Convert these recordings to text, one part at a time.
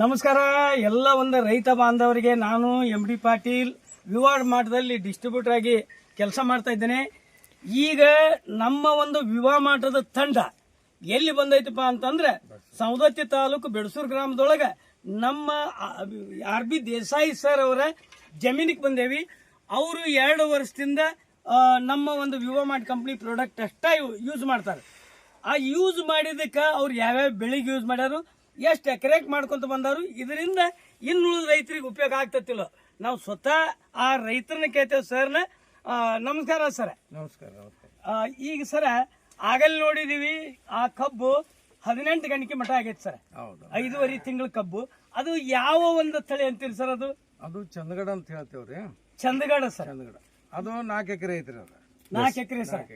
ನಮಸ್ಕಾರ. ಎಲ್ಲ ಒಂದು ರೈತ ಬಾಂಧವರಿಗೆ ನಾನು ಎಂ ಡಿ ಪಾಟೀಲ್, ವಿವಾಡ್ ಮಾಟದಲ್ಲಿ ಡಿಸ್ಟ್ರಿಬ್ಯೂಟರ್ ಆಗಿ ಕೆಲಸ ಮಾಡ್ತಾ ಇದ್ದೇನೆ. ಈಗ ನಮ್ಮ ಒಂದು ವಿವಾಹ ಮಾಟದ ತಂಡ ಎಲ್ಲಿ ಬಂದೈತಪ್ಪ ಅಂತಂದ್ರೆ ಸವದತ್ತಿ ತಾಲೂಕು ಬೆಡಸೂರು ಗ್ರಾಮದೊಳಗೆ ನಮ್ಮ ಆರ್ ಬಿ ದೇಸಾಯಿ ಸರ್ ಅವರ ಜಮೀನಿಗೆ ಬಂದೇವಿ. ಅವರು ಎರಡು ವರ್ಷದಿಂದ ನಮ್ಮ ಒಂದು ವಿವಾ ಮಾರ್ಟ್ ಕಂಪ್ನಿ ಪ್ರಾಡಕ್ಟ್ ಅಷ್ಟ ಯೂಸ್ ಮಾಡ್ತಾರೆ. ಆ ಯೂಸ್ ಮಾಡಿದಕ್ಕೆ ಅವ್ರು ಯಾವ್ಯಾವ ಬೆಳಿಗ್ಗೆ ಯೂಸ್ ಮಾಡ್ಯಾರು? ಎಷ್ಟು ಎಕರೆಕ್ ಮಾಡ್ಕೊಂತ ಬಂದವರು? ಇದರಿಂದ ಇನ್ನುಳಿದ ರೈತರಿಗೆ ಉಪಯೋಗ ಆಗ್ತತಿಲ್ಲ. ನಾವು ಸ್ವತಃ ಆ ರೈತರನ್ನ ಕೇಳ್ತೇವೆ ಸರ್ನ. ನಮಸ್ಕಾರ ಸರ್. ನಮಸ್ಕಾರ ಈಗ ಸರ ಆಗಲ್ಲಿ ನೋಡಿದೀವಿ ಆ ಕಬ್ಬು ಹದಿನೆಂಟು ಗಂಟೆ ಮಠ ಆಗೈತೆ ಸರ್. ಹೌದು. ಐದೂವರೆ ತಿಂಗಳ ಕಬ್ಬು. ಅದು ಯಾವ ಒಂದು ತಳಿ ಅಂತೀರಿ ಸರ್ ಅದು? ಅದು ಚಂದಗಡ ಅಂತ ಹೇಳ್ತೇವ್ರಿ. ಚಂದಗಡ ಸರ್. ಚಂದಗಡ. ಅದು ನಾಲ್ಕು ಎಕರೆ ಐತ್ರಿ ಅದು. ನಾಲ್ಕು ಎಕರೆ ಸರ್.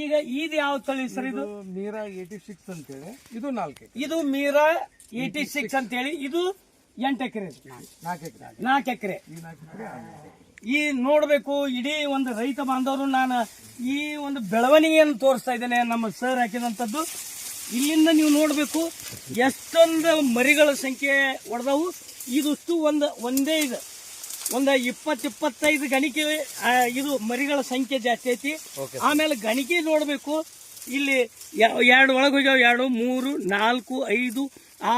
ಈಗ ಇದು ಯಾವ ತಳಿ ಸರ್ ಇದು ಮೀರಾ ಏಟಿ ಸಿಕ್ಸ್ ಅಂತೇಳಿ. ಇದು ನಾಲ್ಕು ಇದು ಮೀರಾ ಏಯ್ಟಿ ಸಿಕ್ಸ್ ಅಂತ ಹೇಳಿ ಇದು ಎಂಟು ಎಕರೆ ನಾಲ್ಕು ಎಕರೆ ಈ ನೋಡಬೇಕು ಇಡೀ ಒಂದು ರೈತ ಬಾಂಧವರು ನಾನು ಈ ಒಂದು ಬೆಳವಣಿಗೆಯನ್ನು ತೋರಿಸ್ತಾ ಇದ್ದೇನೆ ನಮ್ಮ ಸರ್ ಹಾಕಿದಂಥದ್ದು. ಇಲ್ಲಿಂದ ನೀವು ನೋಡಬೇಕು ಎಷ್ಟೊಂದು ಮರಿಗಳ ಸಂಖ್ಯೆ ಹೊಡೆದವು ಇದಷ್ಟು ಒಂದು ಒಂದೇ ಇದು. ಒಂದು ಇಪ್ಪತ್ತು ಇಪ್ಪತ್ತೈದು ಗಣಿಕೆ ಇದು ಮರಿಗಳ ಸಂಖ್ಯೆ ಜಾಸ್ತಿ ಐತಿ. ಆಮೇಲೆ ಗಣಿಕೆ ನೋಡಬೇಕು ಇಲ್ಲಿ ಎರಡು ಒಳಗೆ ಹೋಗ್ಯಾವ ಎರಡು ಮೂರು ನಾಲ್ಕು ಐದು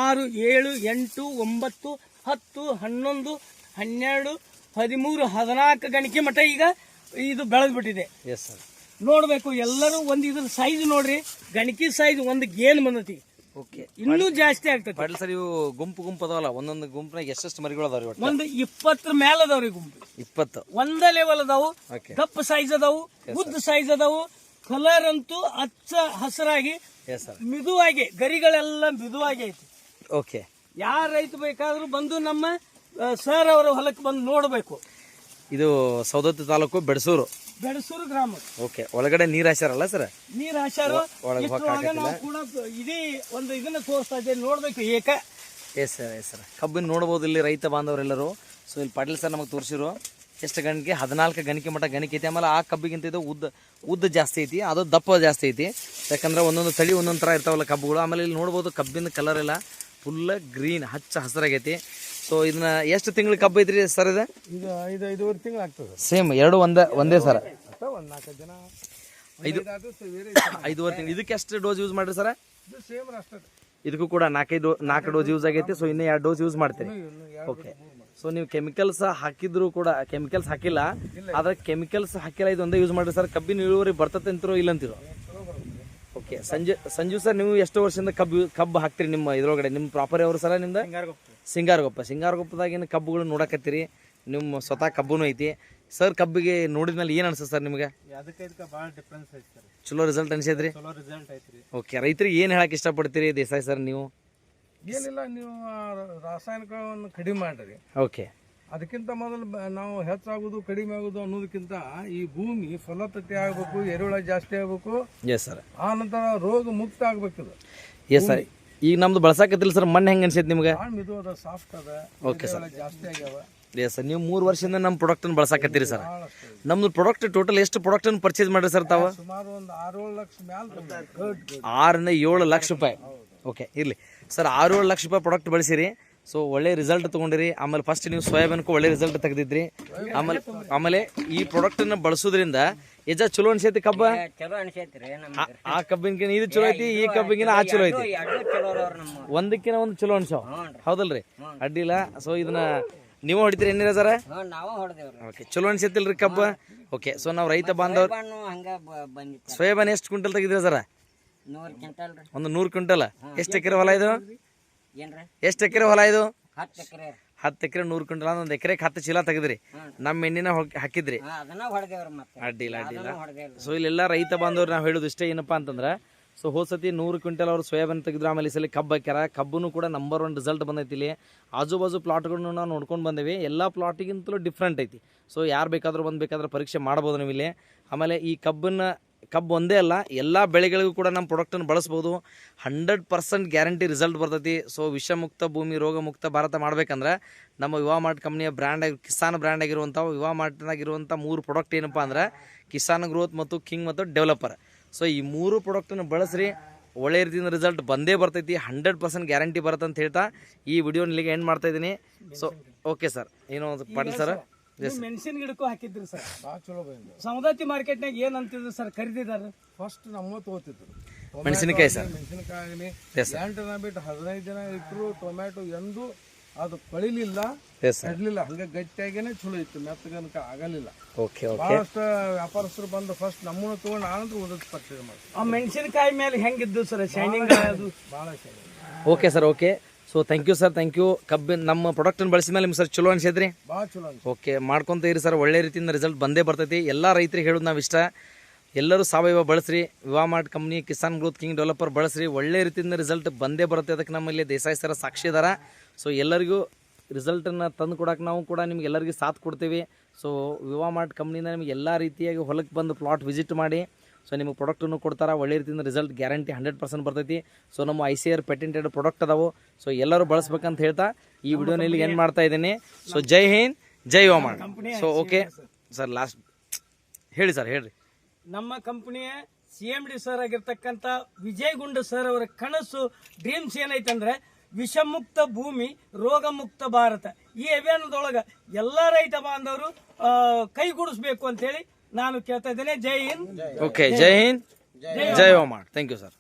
ಆರು ಏಳು ಎಂಟು ಒಂಬತ್ತು ಹತ್ತು ಹನ್ನೊಂದು ಹನ್ನೆರಡು ಹದಿಮೂರು ಹದಿನಾಲ್ಕು ಗಣಿಕೆ ಮಟ್ಟ ಈಗ ಇದು ಬೆಳೆದ್ಬಿಟ್ಟಿದೆ. ಎಸ್ ಸರ್ ನೋಡಬೇಕು ಎಲ್ಲರೂ ಒಂದು ಇದ್ರ ಸೈಜ್ ನೋಡ್ರಿ ಗಣಿಕೆ ಸೈಜ್ ಒಂದು ಗೇನ್ ಬಂದತಿ. ಓಕೆ ಇನ್ನೂ ಜಾಸ್ತಿ ಆಗ್ತದೆ ಪಾಟೀಲ್ ಸರ್ ಇವು ಗುಂಪು ಗುಂಪು ಅದಾವಲ್ಲ ಒಂದೊಂದು ಗುಂಪಿನಾಗ ಎಷ್ಟೆಷ್ಟು ಮರಿಗಳು ಅದಾವ್ರಿ ಒಟ್ಟು? ಒಂದು ಇಪ್ಪತ್ತರ ಮೇಲೆ ಅದಾವ್ರಿ ಗುಂಪು. ಇಪ್ಪತ್ತು. ಒಂದ ಲೆವೆಲ್ ಅದಾವು ದಪ್ಪ ಸೈಜ್ ಅದಾವು ಉದ್ದ ಸೈಜ್ ಅದಾವು ಕಲರ್ ಅಂತೂ ಹಚ್ಚ ಹಸರಾಗಿ ಎಸ್ ಸರ್ ಮಿದುವಾಗಿ ಗರಿಗಳೆಲ್ಲ ಮಿದುವಾಗಿ ಐತಿ. ಓಕೆ ಯಾರ ರೈತ ಬೇಕಾದ್ರೂ ಬಂದು ನಮ್ಮ ಸರ್ ಅವರ ಹೊಲಕ್ಕೆ ಬಂದು ನೋಡಬೇಕು. ಇದು ಸೌದತ್ತಿ ತಾಲೂಕು ಬೆಡಸೂರು. ಬೆಡಸೂರು ಗ್ರಾಮ. ಓಕೆ ಒಳಗಡೆ ನೀರ್ ಹಾಸ್ಯಾರಲ್ಲ ಸರ್ ನೀರ್ ಹಾಸ್ಯಾರು. ಒಳಗೆ ಇಷ್ಟ್ರೊಳಗೆ ನಾವು ಕೂಡ ಇಡೀ ಒಂದು ಇದನ್ನ ತೋರಿಸ್ತಾ ಇದ್ದೇವೆ ನೋಡ್ಬೇಕು ಏಕ. ಎಸ್ ಸರ್ ಎಸ್ ಸರ್ ಕಬ್ಬಿನ ನೋಡಬಹುದು ಇಲ್ಲಿ ರೈತ ಬಾಂಧವರೆಲ್ಲರೂ. ಸೊ ಇಲ್ಲಿ ಪಾಟೀಲ್ ಸರ್ ನಮಗೆ ತೋರಿಸಿರು. ಎಷ್ಟು ಗಣಿಕೆ ಹದಿನಾಲ್ಕು ಗಣಿಕೆ ಮಟ್ಟ ಗಣಿಕೆ ಐತಿ. ಆಮೇಲೆ ಆ ಕಬ್ಬಿಗಿಂತ ಇದು ಉದ್ದ ಉದ್ದ ಜಾಸ್ತಿ ಐತಿ. ಅದು ದಪ್ಪ ಜಾಸ್ತಿ ಐತಿ. ಯಾಕಂದ್ರೆ ಒಂದೊಂದು ತಳಿ ಒಂದೊಂದು ಥರ ಇರ್ತಾವಲ್ಲ ಕಬ್ಬುಗಳು. ಆಮೇಲೆ ಇಲ್ಲಿ ನೋಡ್ಬೋದು ಕಬ್ಬಿನ ಕಲರ್ ಎಲ್ಲ ಫುಲ್ ಗ್ರೀನ್ ಹಚ್ಚ ಹಸಿರಾಗೈತಿ ಸೊ ಇದನ್ನ ಎಷ್ಟು ತಿಂಗಳು ಕಬ್ಬು ಐತ್ರಿ ಸರ್ ಇದು? ಐದು ಐದೂವರೆ ತಿಂಗಳು ಆಗ್ತದೆ. ಸೇಮ್ ಎರಡು ಒಂದೇ ಒಂದೇ ಸರ್. ಒಂದು ನಾಲ್ಕು ಜನ. ಐದು ಐದೂವರೆ ತಿಂಗಳು. ಇದಕ್ಕೆ ಎಷ್ಟು ಡೋಸ್ ಯೂಸ್ ಮಾಡ್ರಿ ಸರ್? ಇದು ಸೇಮ್ ಅಷ್ಟೇ. ಇದಕ್ಕೂ ಕೂಡ ನಾಲ್ಕೈದು ನಾಲ್ಕು ಡೋಸ್ ಯೂಸ್ ಆಗೈತಿ. ಸೊ ಇನ್ನೂ ಎರಡು ಡೋಸ್ ಯೂಸ್ ಮಾಡ್ತೀರಿ. ಓಕೆ ಸೊ ನೀವು ಕೆಮಿಕಲ್ಸ್ ಹಾಕಿದ್ರು ಕೂಡ ಕೆಮಿಕಲ್ಸ್ ಹಾಕಿಲ್ಲ ಆದ್ರೆ ಕೆಮಿಕಲ್ಸ್ ಹಾಕಿಲ್ಲ ಇದೊಂದೇ ಯೂಸ್ ಮಾಡ್ರಿ ಸರ್ ಕಬ್ಬಿನ ಇಳುವರಿ ಬರ್ತತೆ ಅಂತಿರೋ ಇಲ್ಲ ಅಂತಿರೋ? ಓಕೆ ಸಂಜೆ ಸಂಜು ಸರ್ ನೀವು ಎಷ್ಟು ವರ್ಷದಿಂದ ಕಬ್ಬು ಕಬ್ಬು ಹಾಕ್ತೀರಿ ನಿಮ್ಮ ಇದ್ರೊಳಗಡೆ ನಿಮ್ಮ ಪ್ರಾಪರ್ ಅವರು ಸರ ನಿಮ್ದು ಸಿಂಗಾರಗೊಪ್ಪ ಸಿಂಗಾರಗೊಪ್ಪದಾಗಿನ ಕಬ್ಬುಗಳು ನೋಡಕತ್ತೀರಿ? ನಿಮ್ಮ ಸ್ವತಃ ಕಬ್ಬುನು ಐತಿ. ಸರ್ ಕಬ್ಬಿಗೆ ನೋಡಿದ್ಮೇಲೆ ಏನು ಅನ್ಸುತ್ತೆ ಸರ್ ನಿಮಗೆ? ಡಿಫ್ರೆನ್ಸ್ ಚಲೋ ರಿಸಲ್ಟ್ ಅನ್ಸೈತ್ರಿ ಓಕೆ ರೈತರಿಗೆ ಏನು ಹೇಳಕ್ ಇಷ್ಟಪಡ್ತೀರಿ ದೇಸಾಯಿ ಸರ್ ನೀವು? ಏನಿಲ್ಲ ನೀವು ರಾಸಾಯನಿಕವನ್ನು ಕಡಿಮೆ ಮಾಡ್ರಿ. ಓಕೆ. ಅದಕ್ಕಿಂತ ಮೊದಲು ನಾವು ಹೆಚ್ಚಾಗೋದು ಕಡಿಮೆ ಆಗೋದು ಅನ್ನೋದಕ್ಕಿಂತ ಈ ಭೂಮಿ ಫಲವತ್ತತೆ ಆಗಬೇಕು ಎರೆಹುಳ ಜಾಸ್ತಿ ಆಗಬೇಕು. ಎಸ್ ಸರ್ ಆ ನಂತರ ರೋಗ ಮುಕ್ತ ಆಗ್ಬೇಕು ಎಸ್ ಸರ್ ಈಗ ನಮ್ದು ಬಳಸಾಕತ್ತಿಲ್ಲ ಸರ್ ಮಣ್ಣು ಹೆಂಗೆ ಅನ್ಸೈತೆ ನಿಮ್ಗೆ? ಇದು ಅದ ಸಾಫ್ಟ್ ಅದ. ಓಕೆ ಸರ್ ಜಾಸ್ತಿ ಆಗ್ಯಾವ. ಎಸ್ ಸರ್ ನೀವು ಮೂರು ವರ್ಷದಿಂದ ನಮ್ಮ ಪ್ರಾಡಕ್ಟನ್ನು ಬಳಸಾಕತ್ತೀರಿ ಸರ್ ನಮ್ದು ಪ್ರಾಡಕ್ಟ್ ಟೋಟಲ್ ಎಷ್ಟು ಪ್ರಾಡಕ್ಟನ್ನು ಪರ್ಚೇಸ್ ಮಾಡಿರಿ ಸರ್ ತಾವು? ಸುಮಾರು ಒಂದು ಆರು ಲಕ್ಷ ಆರರಿಂದ ಏಳು ಲಕ್ಷ ರೂಪಾಯಿ. ಓಕೆ ಇರಲಿ. ಸರ್ ಆರು ಏಳು ಲಕ್ಷ ರೂಪಾಯಿ ಪ್ರಾಡಕ್ಟ್ ಬಳಸಿರಿ. ಸೊ ಒಳ್ಳೆ ರಿಸಲ್ಟ್ ತೊಗೊಂಡಿರಿ. ಆಮೇಲೆ ಫಸ್ಟ್ ನೀವು ಸೋಯಾಬೀನ್ಕು ಒಳ್ಳೆ ರಿಸಲ್ಟ್ ತೆಗೆದಿದ್ರಿ. ಆಮೇಲೆ ಆಮೇಲೆ ಈ ಪ್ರಾಡಕ್ಟನ್ನು ಬಳಸೋದ್ರಿಂದ ಎಜ ಚಲೋ ಅನ್ಸೈತಿ ಕಬ್ಬ? ಆ- ಕಬ್ಬಿನ ಇದು ಚಲೋ ಐತಿ ಈ ಕಬ್ಬಿಗಿನ ಆ ಚಲೋ ಐತಿ. ಒಂದಕ್ಕಿನ ಒಂದು ಚಲೋ ಅನ್ಸಾವ ಹೌದಲ್ರಿ? ಅಡ್ಡಿಲ್ಲ. ಸೊ ಇದನ್ನ ನೀವು ಹೊಡಿತೀರಿ ಏನಿರ ಸರ್? ಓಕೆ ಚಲೋ ಅನ್ಸೈತಿಲ್ರಿ ಕಬ್ಬ? ಓಕೆ ಸೊ ನಾವು ರೈತ ಬಾಂಧವ್ರು ಹಣ್ಣು ಹಂಗ ಬ- ಬಂದಿತ್ತು ಸೋಯಾಬೀನ್ ಎಷ್ಟು ಕ್ವಿಂಟಲ್ ತೆಗಿದ್ರಿ ಸರ್? ನೂರು ಕ್ವಿಂಟಲ್ ರೀ. ಒಂದು ನೂರು ಕ್ವಿಂಟಲ್? ಎಷ್ಟು ಎಕರೆ ಹೊಲ ಇದು? ಏನ್ರಿ? ಎಷ್ಟು ಎಕರೆ ಹೊಲ ಇದು? ಹತ್ತು ಎಕರೆ ಹತ್ತು ಎಕರೆ ನೂರು ಕ್ವಿಂಟಲ್ ಒಂದು ಎಕರೆಗೆ ಹತ್ತು ಚೀಲ ತೆಗೆದ್ರಿ. ನಮ್ಮ ಎಣ್ಣಿನ ಹಾಕಿದ್ರಿ. ಹಾ ಅದನ್ನ ಹೊಡೆದೇವ್ರಿ ಮತ್ತೆ. ಅಡ್ಡಿಲ್ಲ ಅಡ್ಡಿಲ್ಲ. ಸೊ ಇಲ್ಲೆಲ್ಲ ರೈತ ಬಾಂಧವ್ರು ನಾವು ಹೇಳೋದು ಇಷ್ಟೇ ಏನಪ್ಪಾ ಅಂತಂದ್ರೆ ಸೊ ಹೋಸತಿ ನೂರು ಕ್ವಿಂಟಲ್ ಅವ್ರು ಸೋಯಾಬೀನ್ ತೆಗೆದ್ರು ಆಮೇಲೆ ಈ ಸಲ ಕಬ್ಬು ಹಾಕ್ಯಾರ. ಕಬ್ಬನು ಕೂಡ ನಂಬರ್ ಒನ್ ರಿಸಲ್ಟ್ ಬಂದೈತಿ ಇಲ್ಲಿ. ಆಜು ಬಾಜು ಪ್ಲಾಟ್ಗಳನ್ನು ನಾವು ನೋಡ್ಕೊಂಡು ಬಂದೇವಿ. ಎಲ್ಲ ಪ್ಲಾಟಿಗಿಂತಲೂ ಡಿಫ್ರೆಂಟ್ ಐತಿ. ಸೊ ಯಾರು ಬೇಕಾದ್ರೂ ಬಂದು ಬೇಕಾದ್ರೆ ಪರೀಕ್ಷೆ ಮಾಡ್ಬೋದು ನೀವು ಇಲ್ಲಿ ಆಮೇಲೆ ಈ ಕಬ್ಬನ್ನ ಕಬ್ಬು ಒಂದೇ ಅಲ್ಲ, ಎಲ್ಲ ಬೆಳೆಗಳಿಗೂ ಕೂಡ ನಮ್ಮ ಪ್ರಾಡಕ್ಟನ್ನು ಬಳಸ್ಬೋದು. ಹಂಡ್ರೆಡ್ ಪರ್ಸೆಂಟ್ ಗ್ಯಾರಂಟಿ ರಿಸಲ್ಟ್ ಬರ್ತೈತಿ. ಸೊ ವಿಷಮುಕ್ತ ಭೂಮಿ ರೋಗ ಮುಕ್ತ ಭಾರತ ಮಾಡಬೇಕಂದ್ರೆ ನಮ್ಮ ವಿವಾಹ ಮಾರ್ಟ್ ಕಂಪ್ನಿಯ ಬ್ರ್ಯಾಂಡ್ ಆಗಿ ಕಿಸಾನ್ ಬ್ರ್ಯಾಂಡ್ ಆಗಿರುವಂಥ ಯುವ ಮಾರ್ಟ್ನಾಗಿರುವಂಥ ಮೂರು ಪ್ರಾಡಕ್ಟ್ ಏನಪ್ಪ ಅಂದ್ರೆ ಕಿಸಾನ್ ಗ್ರೋತ್ ಮತ್ತು ಕಿಂಗ್ ಮತ್ತು ಡೆವಲಪರ್ ಸೊ ಈ ಮೂರು ಪ್ರಾಡಕ್ಟನ್ನು ಬಳಸ್ರಿ, ಒಳ್ಳೆ ರೀತಿಯಿಂದ ರಿಸಲ್ಟ್ ಬಂದೇ ಬರ್ತೈತಿ. ಹಂಡ್ರೆಡ್ ಪರ್ಸೆಂಟ್ ಗ್ಯಾರಂಟಿ ಬರುತ್ತೆ ಅಂತ ಹೇಳ್ತಾ ಈ ವಿಡಿಯೋ ಇಲ್ಲಿಗೆ ಎಂಡ್ ಮಾಡ್ತಾ ಸೊ ಓಕೆ ಸರ್ ಏನೋ ಒಂದು ಪಾಟೀಲ್ ಸರ್ ನೀವು ಮೆಣಸಿನ ಗಿಡಕ್ಕೂ ಹಾಕಿದ್ರಿ ಸರ್. ಭಾಳ ಚಲೋ ನಾಗ ಮಾರ್ಕೆಟ್ನಾಗ ಏನ್ ಅಂತಿದ್ರು ಸರ್ ಖರೀದಿದಾರ ಫಸ್ಟ್ ನಮ್ಮ ತಗೋತಿದ್ರು. ಮೆಣಸಿನಕಾಯಿ ಸರ್. ಮೆಣಸಿನಕಾಯಿ. ಎಂಟು ದಿನ ಬಿಟ್ಟು ಹದಿನೈದು ದಿನ ಇಟ್ಟರು ಟೊಮ್ಯಾಟೊ ಎಂದು ಅದು ಕಳಿಲಿಲ್ಲ ಕಡಲಿಲ್ಲ. ಹಂಗೆ ಗಟ್ಟಿಯಾಗೇನೆ ಚಲೋ ಇತ್ತು ಮೆತ್ತಗನಕ ಆಗಲಿಲ್ಲ. ಬಹಳಷ್ಟು ವ್ಯಾಪಾರಸ್ಥರು ಬಂದು ಫಸ್ಟ್ ನಮ್ಮನ್ನು ತಗೊಂಡು ಆನಂತರ ಉಳಿದ ಪರ್ಚೇಸ್ ಮಾಡಿ ಆ ಮೆಣಸಿನಕಾಯಿ ಮೇಲೆ ಹೆಂಗಿದ್ದು ಸರ್? ಶೈನಿಂಗ್ ಅದು? ಭಾಳ okay sir okay so thank you sir thank you ಕಬ್ಬಿನ ನಮ್ಮ ಪ್ರಾಡಕ್ಟನ್ನು ಬಳಸಿದ ಮೇಲೆ ನಿಮ್ಗೆ ಸರ್ ಚಲೋ ಅನಿಸಿದ್ರಿ ಭಾಳ ಚಲೋ ಓಕೆ ಮಾಡ್ಕೊತ ಇರಿ ಸರ್ ಒಳ್ಳೆ ರೀತಿಯಿಂದ ರಿಸಲ್ಟ್ ಬಂದೇ ಬರ್ತೈತಿ. ಎಲ್ಲ ರೈತರಿಗೆ ಹೇಳೋದು ನಾವು ಇಷ್ಟ. ಎಲ್ಲರೂ ಸಾವಯವ ಬಳಸ್ರಿ. Viva Mart company Kisan growth king developer ಬಳಸ್ರಿ. ಒಳ್ಳೆ ರೀತಿಯಿಂದ ರಿಸಲ್ಟ್ ಬಂದೇ ಬರುತ್ತೆ ಅದಕ್ಕೆ ನಮ್ಮಲ್ಲಿ ದೇಸಾಯಿ ಸರ ಸಾಕ್ಷಿ ಇದಾರೆ ಸೊ ಎಲ್ಲರಿಗೂ ರಿಸಲ್ಟನ್ನು ತಂದು ಕೊಡಕ್ಕೆ ನಾವು ಕೂಡ ನಿಮ್ಗೆ ಎಲ್ಲರಿಗೂ ಸಾಥ್ ಕೊಡ್ತೀವಿ. ಸೊ ವಿವಾಮಾರ್ಟ್ ಕಂಪ್ನಿಯಿಂದ ನಿಮ್ಗೆ ಎಲ್ಲ ರೀತಿಯಾಗಿ ಹೊಲಕ್ಕೆ ಬಂದು ಪ್ಲಾಟ್ ವಿಸಿಟ್ ಮಾಡಿ. ಸೊ ನಿಮಗೆ ಪ್ರಾಡಕ್ಟನ್ನು ಕೊಡ್ತಾರೆ? ಒಳ್ಳೆ ರೀತಿಯಿಂದ ರಿಸಲ್ಟ್ ಗ್ಯಾರಂಟಿ ಹಂಡ್ರೆಡ್ ಪರ್ಸೆಂಟ್ ಬರ್ತೈತಿ. ಸೊ ನಮ್ಮ I C R patented product ಅದಾವು. ಸೊ ಎಲ್ಲರೂ ಬಳಸ್ಬೇಕಂತ ಹೇಳ್ತಾ ಈ ವಿಡಿಯೋನ ಇಲ್ಲಿ ಏನು ಮಾಡ್ತಾ ಇದ್ದೀನಿ. So Jai Hind Jai Mart so okay sir. Last ಹೇಳಿ ಸರ್ ಹೇಳ್ರಿ. ನಮ್ಮ ಕಂಪ್ನಿಯ ಸಿ ಎಂ ಡಿ ಸರ್ ಆಗಿರ್ತಕ್ಕಂಥ ವಿಜಯ್ ಗುಂಡು ಸರ್ ಅವರ ಕನಸು ಡ್ರೀಮ್ಸ್ ಏನೈತಂದ್ರೆ ವಿಷಮುಕ್ತ ಭೂಮಿ ರೋಗ ಮುಕ್ತ ಭಾರತ. ಈ ಅಭಿಯಾನದೊಳಗೆ ಎಲ್ಲ ರೈತ ಬಾಂಧವರು ಕೈಗೂಡಿಸ್ಬೇಕು ಅಂತ ಹೇಳಿ ನಾನು ಕೇಳ್ತಾ ಇದ್ದೇನೆ Jai Hind. Okay Jai Hind. Jai Mart thank you sir